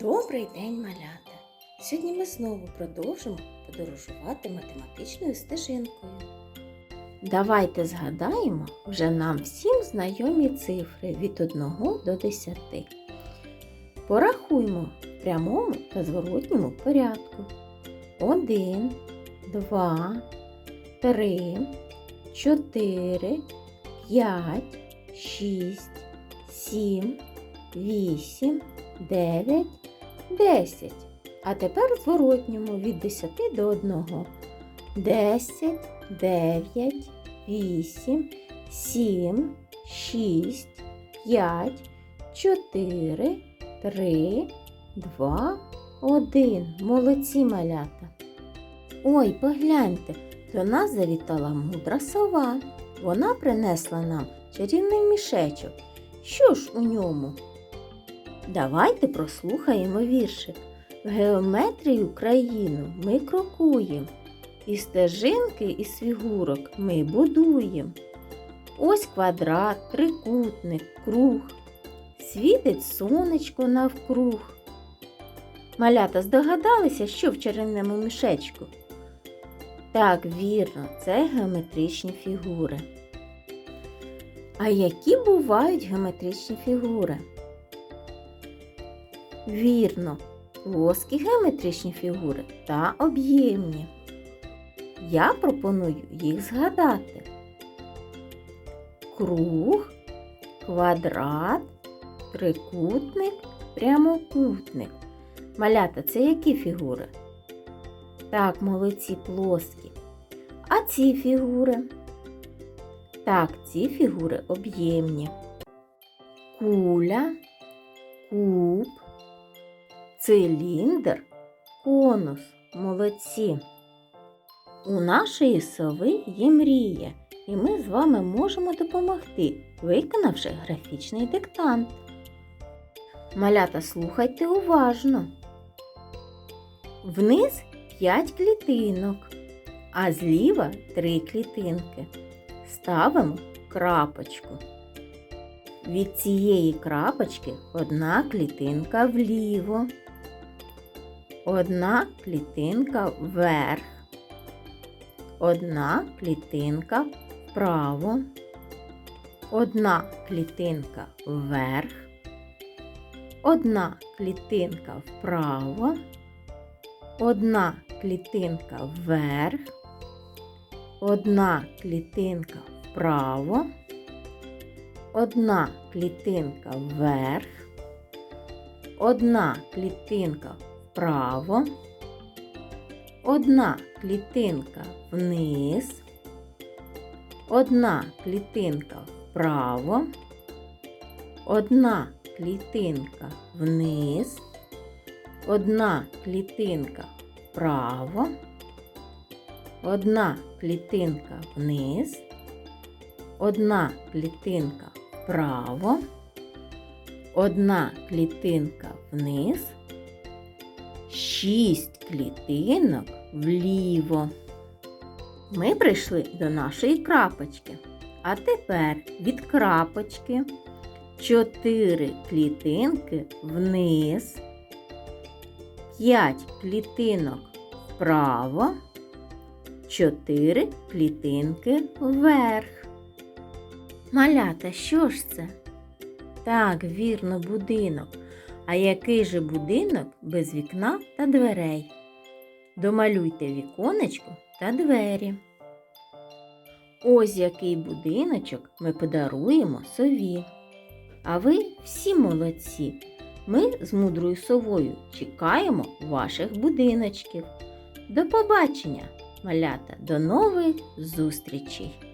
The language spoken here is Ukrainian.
Добрий день, малята! Сьогодні ми знову продовжимо подорожувати математичною стежинкою. Давайте згадаємо вже нам всім знайомі цифри від 1 до 10. Порахуймо в прямому та зворотньому порядку. 1, 2, 3, 4, 5, 6, 7, 8, 9, 10. А тепер в зворотньому від 10 до 1. 10, 9, 8, 7, 6, 5, 4, 3, 2, 1. Молодці малята. Ой, погляньте, до нас завітала мудра сова. Вона принесла нам чарівний мішечок. Що ж у ньому? Давайте прослухаємо віршик. В геометрію країну ми крокуємо, і стежинки із фігурок ми будуємо. Ось квадрат, трикутник, круг. Світить сонечко навкруг. Малята здогадалися, що в чарівному мішечку? Так, вірно, це геометричні фігури. А які бувають геометричні фігури? Вірно, плоскі геометричні фігури та об'ємні. Я пропоную їх згадати. Круг, квадрат, трикутник, прямокутник. Малята це які фігури? Так, молодці плоскі. А ці фігури? Так, ці фігури об'ємні. Куля, куб, циліндр, конус. Молодці. У нашої сови є мрія, і ми з вами можемо допомогти, виконавши графічний диктант. Малята, слухайте уважно. Вниз 5 клітинок, а зліва 3 клітинки. Ставимо крапочку. Від цієї крапочки одна клітинка вліво, одна клітинка вверх, одна клітинка вправо, одна клітинка вверх, одна клітинка вправо, одна клітинка вверх, одна клітинка вправо. Одна клітинка вверх, одна клітинка вправо, одна клітинка вниз, одна клітинка вправо, одна клітинка вниз, одна клітинка вправо, одна клітинка вниз, одна клітинка вправо, одна клітинка вниз, шість клітинок вліво. Ми прийшли до нашої крапочки. А тепер від крапочки чотири клітинки вниз, п'ять клітинок вправо, чотири клітинки вверх. Малята, що ж це? Так, вірно, будинок. А який же будинок без вікна та дверей? Домалюйте віконечко та двері. Ось який будиночок ми подаруємо сові. А ви всі молодці. Ми з мудрою совою чекаємо ваших будиночків. До побачення, малята, до нових зустрічей!